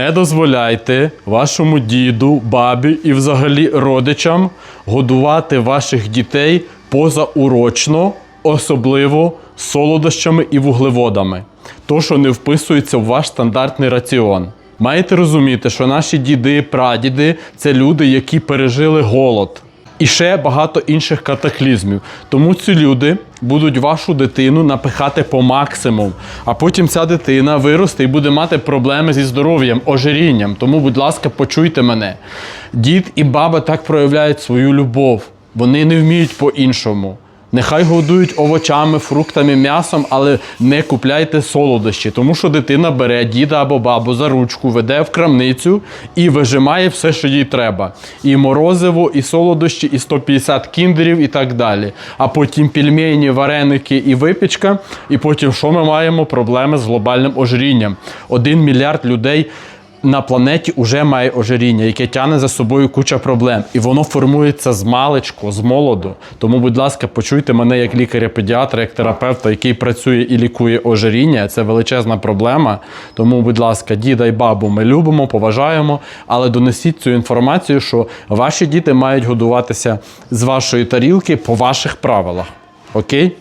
Не дозволяйте вашому діду, бабі і взагалі родичам годувати ваших дітей позаурочно, особливо солодощами і вуглеводами. То, що не вписується в ваш стандартний раціон. Маєте розуміти, що наші діди, прадіди це люди, які пережили голод. І ще багато інших катаклізмів. Тому ці люди будуть вашу дитину напихати по максимуму, А потім ця дитина виросте і буде мати проблеми зі здоров'ям, ожирінням. Тому, будь ласка, почуйте мене. Дід і баба так проявляють свою любов. Вони не вміють по-іншому. Нехай годують овочами, фруктами, м'ясом, але не купляйте солодощі, тому що дитина бере діда або бабу за ручку, веде в крамницю і вижимає все, що їй треба. І морозиво, і солодощі, і 150 кіндерів, і так далі. А потім пельмені, вареники і випічка. І потім що ми маємо? Проблеми з глобальним ожирінням. Один мільярд людей на планеті вже має ожиріння, яке тягне за собою куча проблем. І воно формується з маличку, з молоду. Тому, будь ласка, почуйте мене як лікаря-педіатра, як терапевта, який працює і лікує ожиріння. Це величезна проблема. Тому, будь ласка, діда і бабу ми любимо, поважаємо, але донесіть цю інформацію, що ваші діти мають годуватися з вашої тарілки по ваших правилах. Окей?